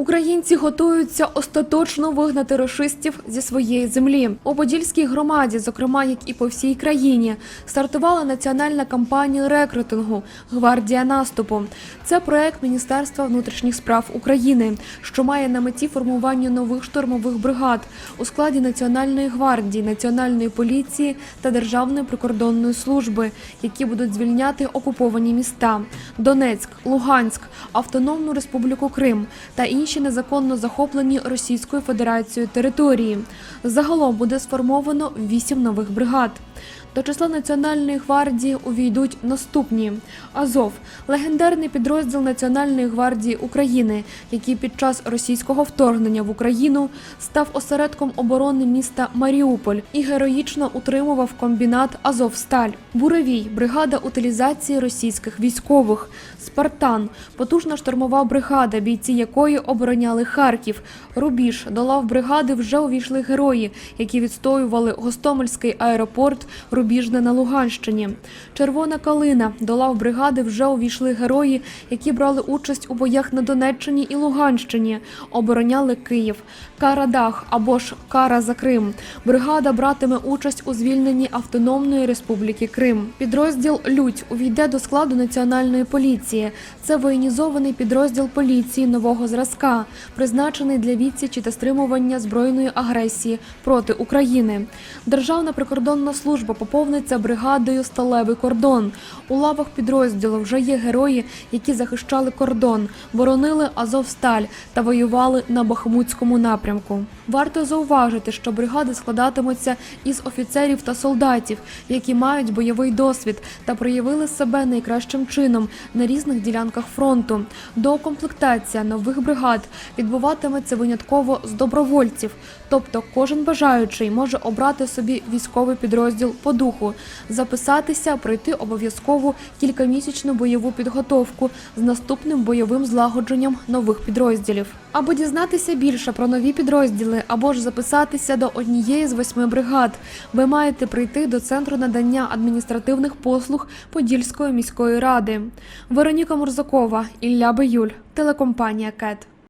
Українці готуються остаточно вигнати рашистів зі своєї землі. У Подільській громаді, зокрема як і по всій країні, стартувала національна кампанія рекрутингу Гвардія наступу. Це проект Міністерства внутрішніх справ України, що має на меті формування нових штурмових бригад у складі Національної гвардії, Національної поліції та Державної прикордонної служби, які будуть звільняти окуповані міста Донецьк, Луганськ, Автономну Республіку Крим та інші незаконно захоплені Російською Федерацією території. Загалом буде сформовано вісім нових бригад. До числа Національної гвардії увійдуть наступні: Азов легендарний підрозділ Національної гвардії України, який під час російського вторгнення в Україну став осередком оборони міста Маріуполь і героїчно утримував комбінат Азовсталь. Буревій бригада утилізації російських військових. Спартан потужна штурмова бригада, бійці якої обороняли Харків. Рубіж до лав бригади вже увійшли герої, які відстоювали Гостомельський аеропорт Рубіжне на Луганщині. Червона калина до лав бригади вже увійшли герої, які брали участь у боях на Донеччині і Луганщині, обороняли Київ. Кара Дах або ж Кара за Крим. Бригада братиме участь у звільненні Автономної Республіки Крим. Підрозділ Людь увійде до складу національної поліції. Це воєнізований підрозділ поліції нового зразка, призначений для відсічі та стримування збройної агресії проти України. Державна прикордонна служба поповниться бригадою Сталевий кордон. У лавах підрозділу вже є герої, які захищали кордон, боронили Азовсталь та воювали на Бахмутському напрямку. Варто зауважити, що бригади складатимуться із офіцерів та солдатів, які мають бойовий досвід та проявили себе найкращим чином на різних ділянках фронту. Доукомплектація нових бригад відбуватиметься винятково з добровольців, тобто кожен бажаючий може обрати собі військовий підрозділ по духу, записатися, пройти обов'язкову кількамісячну бойову підготовку з наступним бойовим злагодженням нових підрозділів. Або дізнатися більше про нові підрозділи, або ж записатися до однієї з восьми бригад. Ви маєте прийти до центру надання адміністративних послуг Подільської міської ради. Вероніка Мурзакова, Ілля Биюль, телекомпанія КЕТ.